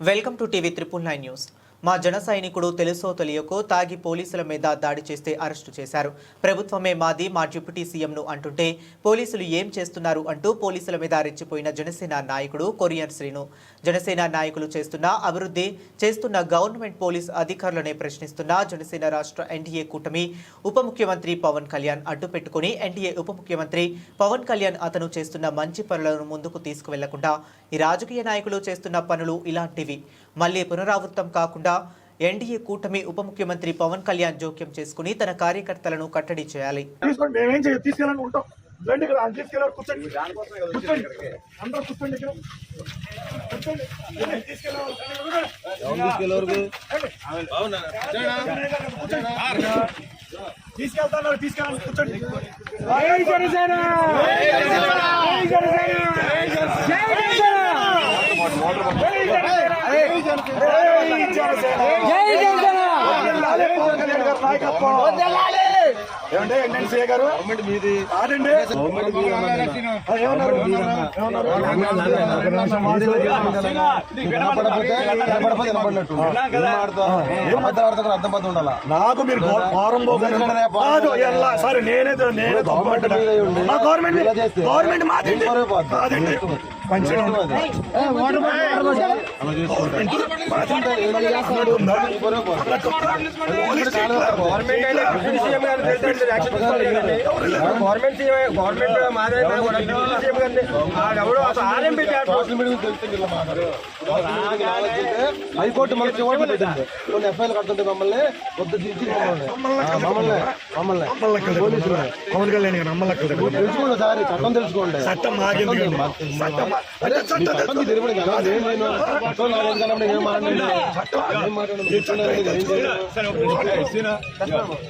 welcome to TV triple nine news మా జన సైనికుడు తెలుసో తెలియకో తాగి పోలీసుల మీద దాడి చేస్తే అరెస్టు చేశారు. ప్రభుత్వమే మాది మా డిప్యూటీ సీఎంను అంటుంటే పోలీసులు ఏం చేస్తున్నారు అంటూ పోలీసుల మీద రెచ్చిపోయిన జనసేన నాయకుడు కొరియన్ శ్రీను. జనసేన నాయకులు చేస్తున్న అభివృద్ధి చేస్తున్న గవర్నమెంట్ పోలీస్ అధికారులనే ప్రశ్నిస్తున్న జనసేన రాష్ట్ర ఎన్డీఏ కూటమి ఉప ముఖ్యమంత్రి పవన్ కళ్యాణ్ అడ్డు పెట్టుకుని ఎన్డీఏ ఉప ముఖ్యమంత్రి పవన్ కళ్యాణ్ అతను చేస్తున్న మంచి పనులను ముందుకు తీసుకువెళ్ళకుండా ఈ రాజకీయ నాయకులు చేస్తున్న పనులు ఇలాంటివి. మళ్ళీ పునరావృతం కాకుండా ఎన్డీఏ కూటమి ఉప ముఖ్యమంత్రి పవన్ కళ్యాణ్ జోక్యం చేసుకుని తన కార్యకర్తలను కట్టడి చేయాలి. తీసుకెళ్తాను తీసుకెళ్ళాలి కూర్చోండి. జనసేన! జనసేన! జనసేన! జై జనసేన. నాయకత్వం. ఏంటండి సీఏ గారు కాదండి ఉండాలా నాకు మీరు ఫారం? సరే నేనే నేనే గవర్నమెంట్ గవర్నమెంట్ మాదండి కాదండి గవర్నమెంట్ గవర్నమెంట్ మాదే సీఎం గారిని ఆడెవడో అసలు ఆర్ఎం పెట్టాడు హైకోర్టు మనకి చివరి పెట్టింది కొన్ని ఎఫ్ఐఆర్ కడుతుంటే మమ్మల్ని వద్ద దించి మమ్మల్ని. మమ్మల్ని. పవన్ కళ్యాణ్ గారు. తెలుసుకోండి సార్ చట్టం తెలుసుకోండి. కదా నేను చట్టం